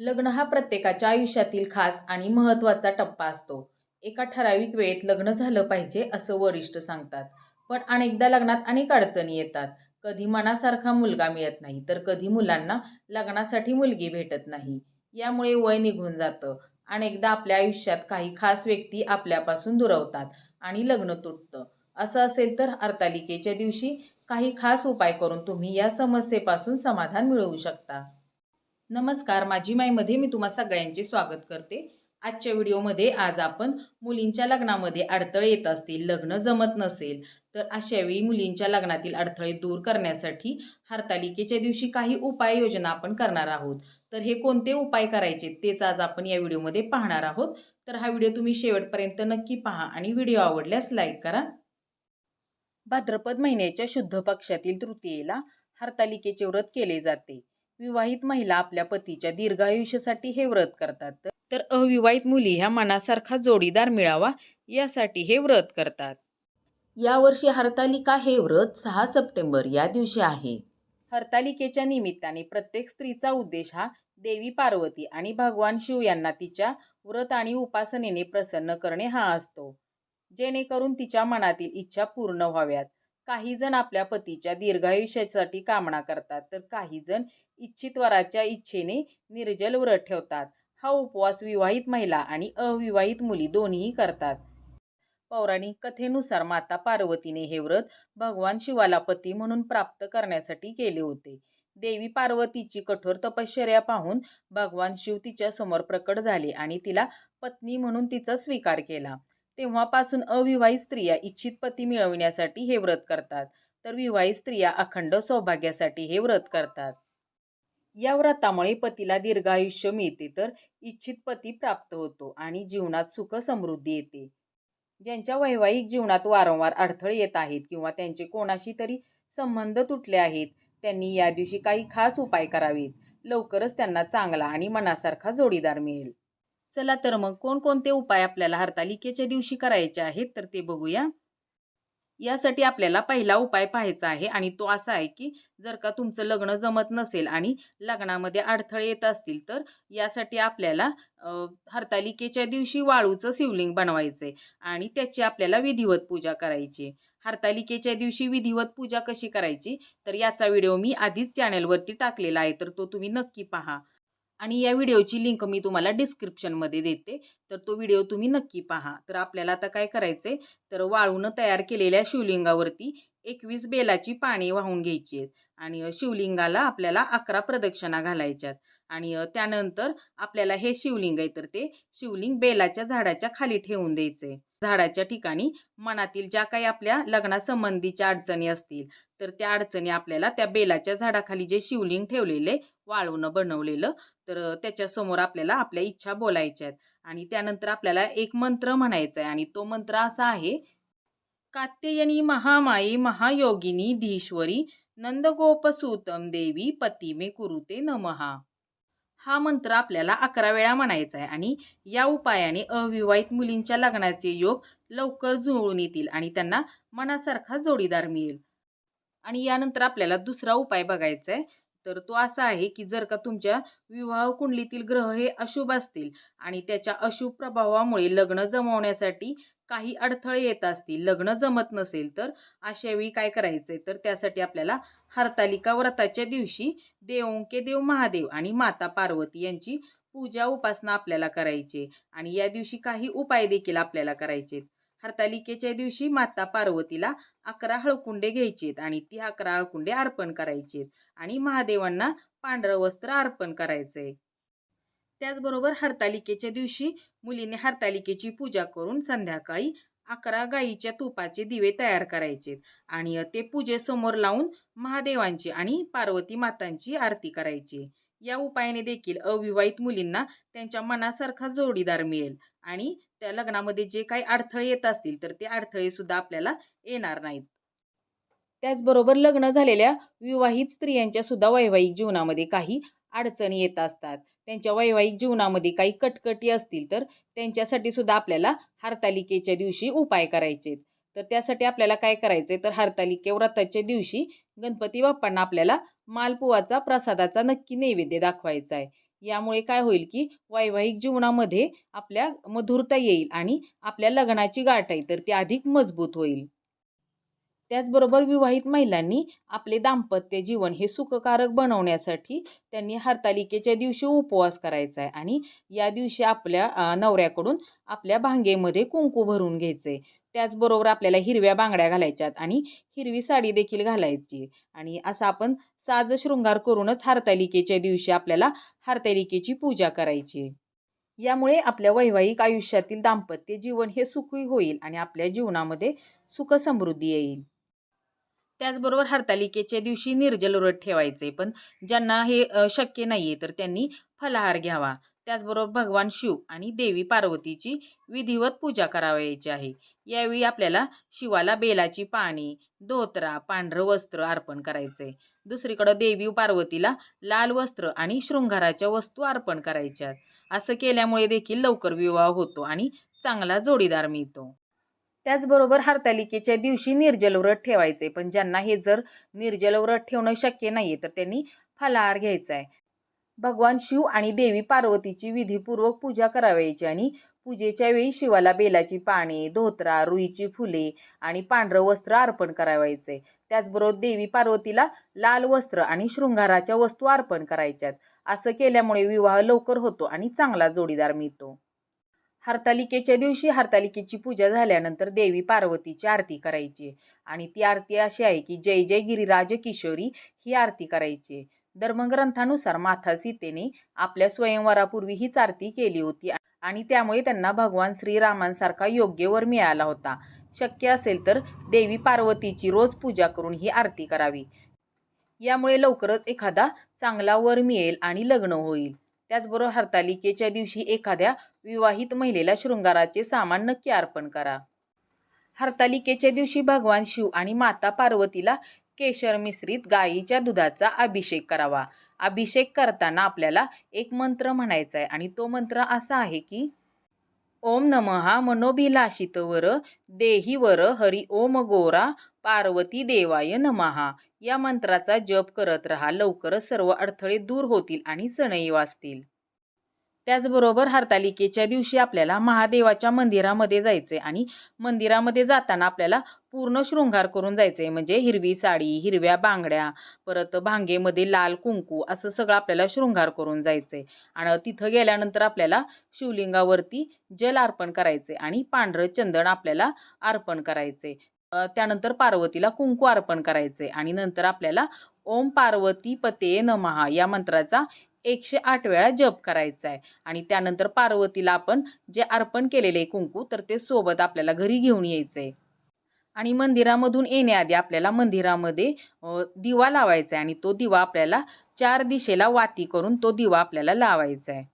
लग्न हा प्रत्येकाच्या आयुष्यातील खास आणि महत्त्वाचा टप्पा असतो. एका ठराविक वेळेत लग्न झालं पाहिजे असं वरिष्ठ सांगतात. पण अनेकदा लग्नात अनेक अडचणी येतात. कधी मनासारखा मुलगा मिळत नाही तर कधी मुलांना लग्नासाठी मुलगी भेटत नाही. यामुळे वय निघून जातं. अनेकदा आपल्या आयुष्यात काही खास व्यक्ती आपल्यापासून दुरवतात आणि लग्न तुटतं. असं असेल तर हरतालिकेच्या दिवशी काही खास उपाय करून तुम्ही या समस्येपासून समाधान मिळवू शकता. नमस्कार माझी माईमध्ये मी तुम्हा सगळ्यांचे स्वागत करते. आजच्या व्हिडिओमध्ये आज आपण मुलींच्या लग्नामध्ये अडथळे येत असतील लग्न जमत नसेल तर अशावेळी मुलींच्या लग्नातील अडथळे दूर करण्यासाठी हरतालिकेच्या दिवशी काही उपाययोजना आपण करणार आहोत. तर हे कोणते उपाय करायचे तेच आज आपण या व्हिडिओमध्ये पाहणार आहोत. तर हा व्हिडिओ तुम्ही शेवटपर्यंत नक्की पहा आणि व्हिडिओ आवडल्यास लाईक करा. भाद्रपद महिन्याच्या शुद्ध पक्षातील तृतीयेला हरतालिकेचे व्रत केले जाते. विवाहित महिला आपल्या पतीच्या दीर्घायुष्यासाठी हे व्रत करतात. तर अविवाहित मुली ह्या मनासारखा जोडीदार मिळावा यासाठी हे व्रत करतात. यावर्षी हरतालिका हे व्रत सहा सप्टेंबर या दिवशी आहे. हरतालिकेच्या निमित्ताने प्रत्येक स्त्रीचा उद्देश हा देवी पार्वती आणि भगवान शिव यांना तिच्या व्रत आणि उपासनेने प्रसन्न करणे हा असतो. जेणेकरून तिच्या मनातील इच्छा पूर्ण व्हाव्यात. काही जण आपल्या पतीच्या दीर्घायुष्यासाठी कामना करतात. तर काही जण इच्छित वराच्या इच्छेने निर्जल व्रत ठेवतात. हा उपवास विवाहित महिला आणि अविवाहित मुली दोन्हीही करतात. पौराणिक कथेनुसार माता पार्वतीने हे व्रत भगवान शिवाला पती म्हणून प्राप्त करण्यासाठी केले होते. देवी पार्वतीची कठोर तपश्चर्या पाहून भगवान शिव तिच्या समोर प्रकट झाले आणि तिला पत्नी म्हणून तिचा स्वीकार केला. तेव्हापासून अविवाहित स्त्रिया इच्छित पती मिळविण्यासाठी हे व्रत करतात. तर विवाहित स्त्रिया अखंड सौभाग्यासाठी हे व्रत करतात. या व्रतामुळे पतीला दीर्घायुष्य मिळते तर इच्छित पती प्राप्त होतो आणि जीवनात सुख समृद्धी येते. ज्यांच्या वैवाहिक जीवनात वारंवार अडथळे येत आहेत किंवा त्यांचे कोणाशी तरी संबंध तुटले आहेत त्यांनी या दिवशी काही खास उपाय करावेत. लवकरच त्यांना चांगला आणि मनासारखा जोडीदार मिळेल. चला तर मग कोणकोणते उपाय आपल्याला हरतालिकेच्या दिवशी करायचे आहेत तर ते बघूया. यासाठी आपल्याला पहिला उपाय पाहायचा आहे आणि तो असा आहे की जर का तुमचं लग्न जमत नसेल आणि लग्नामध्ये अडथळे येत असतील तर यासाठी आपल्याला हरतालिकेच्या दिवशी वाळूचं शिवलिंग बनवायचं आहे आणि त्याची आपल्याला विधिवत पूजा करायची हरतालिकेच्या दिवशी विधिवत पूजा कशी करायची? तर याचा व्हिडिओ मी आधीच चॅनलवरती टाकलेला आहे तर तो तुम्ही नक्की पहा. आणि या व्हिडिओची लिंक मी तुम्हाला डिस्क्रिप्शनमध्ये देते. तर तो व्हिडिओ तुम्ही नक्की पहा. तर आपल्याला आता काय करायचं आहे तर वाळूनं तयार केलेल्या शिवलिंगावरती एकवीस बेलाची पाणी वाहून घ्यायची आहेत. आणि शिवलिंगाला आपल्याला अकरा प्रदक्षिणा घालायच्यात आणि त्यानंतर आपल्याला हे शिवलिंग आहे तर ते शिवलिंग बेलाच्या झाडाच्या खाली ठेवून द्यायचे झाडाच्या ठिकाणी मनातील ज्या काही आपल्या लग्नासंबंधीच्या अडचणी असतील तर त्या अडचणी आपल्याला त्या बेलाच्या झाडाखाली जे शिवलिंग ठेवलेले वाळूनं बनवलेलं. तर त्याच्यासमोर आपल्याला आपल्या इच्छा बोलायच्या आहेत आणि त्यानंतर आपल्याला एक मंत्र म्हणायचा आहे आणि तो मंत्र असा आहे कात्ययनी महामाई महायोगिनी धीश्वरी नंदगोपसूतम देवी पतिमे कुरुते नमहा. हा मंत्र आपल्याला अकरा वेळा म्हणायचा आहे आणि या उपायाने अविवाहित मुलींच्या लग्नाचे योग लवकर जुळून येतील आणि त्यांना मनासारखा जोडीदार मिळेल. आणि यानंतर आपल्याला दुसरा उपाय बघायचा आहे तर तो असा आहे की जर का तुमच्या विवाह कुंडलीतील ग्रह हे अशुभ असतील आणि त्याच्या अशुभ प्रभावामुळे लग्न जमवण्यासाठी काही अडथळे येत असतील लग्न जमत नसेल तर अशावेळी काय करायचं आहे तर त्यासाठी आपल्याला हरतालिका व्रताच्या दिवशी देवोंके देव महादेव आणि माता पार्वती यांची पूजा उपासना आपल्याला करायची आणि या दिवशी काही उपाय देखील आपल्याला करायचे हरतालिकेच्या दिवशी माता पार्वतीला अकरा हळकुंडे घ्यायचेत आणि ती अकरा हळकुंडे अर्पण करायचेत आणि महादेवांना पांढरं वस्त्र अर्पण करायचंय. त्याचबरोबर हरतालिकेच्या दिवशी मुलीने हरतालिकेची पूजा करून संध्याकाळी अकरा गाईच्या तुपाचे दिवे तयार करायचे आणि ते पूजेसमोर लावून महादेवांची आणि पार्वती मातांची आरती करायची. या उपायाने देखील अविवाहित मुलींना त्यांच्या मनासारखा जोडीदार मिळेल. आणि त्या लग्नामध्ये जे काही अडथळे येत असतील तर ते अडथळे सुद्धा आपल्याला येणार नाहीत. त्याचबरोबर लग्न झालेल्या विवाहित स्त्रियांच्या सुद्धा वैवाहिक जीवनामध्ये काही अडचणी येत असतात. त्यांच्या वैवाहिक जीवनामध्ये काही कटकटी असतील तर त्यांच्यासाठी सुद्धा आपल्याला हरतालिकेच्या दिवशी उपाय करायचे तर त्यासाठी आपल्याला काय करायचं तर हरतालिके व्रताच्या दिवशी गणपती बाप्पांना आपल्याला मालपुवाचा प्रसादाचा नक्की नैवेद्य दाखवायचा आहे. यामुळे काय होईल की वैवाहिक जीवनामध्ये आपल्या मधुरता येईल आणि आपल्या लग्नाची गाठ आहे तर ती अधिक मजबूत होईल. त्याचबरोबर विवाहित महिलांनी आपले दाम्पत्य जीवन हे सुखकारक बनवण्यासाठी त्यांनी हरतालिकेच्या दिवशी उपवास करायचा आहे आणि या दिवशी आपल्या नवऱ्याकडून आपल्या भांगेमध्ये कुंकू भरून घ्यायचे. त्याचबरोबर आपल्याला हिरव्या बांगड्या घालायच्यात आणि हिरवी साडी देखील घालायची. आणि असं आपण साज शृंगार करूनच हरतालिकेच्या दिवशी आपल्याला हरतालिकेची पूजा करायची. यामुळे आपल्या वैवाहिक आयुष्यातील दाम्पत्य जीवन हे सुखी होईल आणि आपल्या जीवनामध्ये सुख समृद्धी येईल. त्याचबरोबर हरतालिकेच्या दिवशी निर्जल व्रत ठेवायचे. पण ज्यांना हे शक्य नाही आहे तर त्यांनी फलाहार घ्यावा. त्याचबरोबर भगवान शिव आणि देवी पार्वतीची विधिवत पूजा करावयाची आहे. यावेळी आपल्याला शिवाला बेलाची पाणी धोतरा पांढरं वस्त्र अर्पण करायचे दुसरीकडं देवी पार्वतीला लाल वस्त्र आणि शृंगाराच्या वस्तू अर्पण करायच्यात. असं केल्यामुळे देखील लवकर विवाह होतो आणि चांगला जोडीदार मिळतो. त्याचबरोबर हरतालिकेच्या दिवशी निर्जल व्रत ठेवायचे. पण ज्यांना हे जर निर्जल व्रत ठेवणं शक्य नाही आहे तर त्यांनी फलाहार घ्यायचा आहे. भगवान शिव आणि देवी पार्वतीची विधीपूर्वक पूजा करावयाची आणि पूजेच्या वेळी शिवाला बेलाची पाने धोत्रा रुईची फुले आणि पांढरं वस्त्र अर्पण करावायचे. त्याचबरोबर देवी पार्वतीला लाल वस्त्र आणि शृंगाराच्या वस्तू अर्पण करायच्यात. असं केल्यामुळे विवाह लवकर होतो आणि चांगला जोडीदार मिळतो. हरतालिकेच्या दिवशी हरतालिकेची पूजा झाल्यानंतर देवी पार्वतीची आरती करायची. आणि ती आरती अशी आहे की जय जय गिरिराज किशोरी ही आरती करायची. धर्मग्रंथानुसार माथा सीतेने आपल्या स्वयंवरापूर्वी हीच आरती केली होती आणि त्यामुळे त्यांना भगवान श्रीरामांसारखा योग्य वर मिळाला होता. शक्य असेल तर देवी पार्वतीची रोज पूजा करून ही आरती करावी. यामुळे लवकरच एखादा चांगला वर मिळेल आणि लग्न होईल. त्याचबरोबर हरतालिकेच्या दिवशी एखाद्या विवाहित महिलेला शृंगाराचे सामान नक्की अर्पण करा. हरतालिकेच्या दिवशी भगवान शिव आणि माता पार्वतीला केशर मिश्रित गायीच्या दुधाचा अभिषेक करावा. अभिषेक करताना आपल्याला एक मंत्र म्हणायचा आहे आणि तो मंत्र असा आहे की ओम नमहा मनोभिलाषितवर देहीवर हरी ओम गोरा पार्वती देवाय नमहा. या मंत्राचा जप करत राहा. लवकरच सर्व अडथळे दूर होतील आणि सणही वाचतील. त्याचबरोबर हरतालिकेच्या दिवशी आपल्याला महादेवाच्या मंदिरामध्ये जायचे आणि मंदिरामध्ये जाताना आपल्याला पूर्ण शृंगार करून जायचे म्हणजे हिरवी साडी हिरव्या बांगड्या परत भांगेमध्ये लाल कुंकू असं सगळं आपल्याला शृंगार करून जायचे आणि तिथं गेल्यानंतर आपल्याला शिवलिंगावरती जल अर्पण करायचे आणि पांढरं चंदन आपल्याला अर्पण करायचे त्यानंतर पार्वतीला कुंकू अर्पण करायचे आणि नंतर आपल्याला ओम पार्वती पते नमहा या मंत्राचा एकशे आठ वेळा जप करायचा आहे आणि त्यानंतर पार्वतीला आपण जे अर्पण केलेले कुंकू तर ते सोबत आपल्याला घरी घेऊन यायचं आहे आणि मंदिरामधून येण्याआधी आपल्याला मंदिरामध्ये दिवा लावायचा आहे आणि तो दिवा आपल्याला चार दिशेला वाती करून तो दिवा आपल्याला लावायचा आहे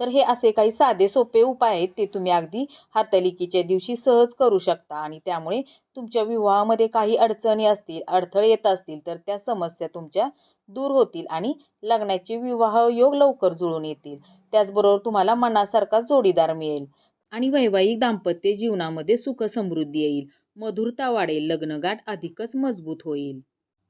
तर हे असे काही साधे सोपे उपाय आहेत ते तुम्ही अगदी हातलिकीच्या दिवशी सहज करू शकता. आणि त्यामुळे तुमच्या विवाहामध्ये काही अडचणी असतील अडथळे येत असतील तर त्या समस्या तुमच्या दूर होतील आणि लग्नाचे विवाह योग लवकर जुळून येतील. त्याचबरोबर तुम्हाला मनासारखा जोडीदार मिळेल आणि वैवाहिक दाम्पत्य जीवनामध्ये सुख समृद्धी येईल. मधुरता वाढेल लग्नगाठ अधिकच मजबूत होईल.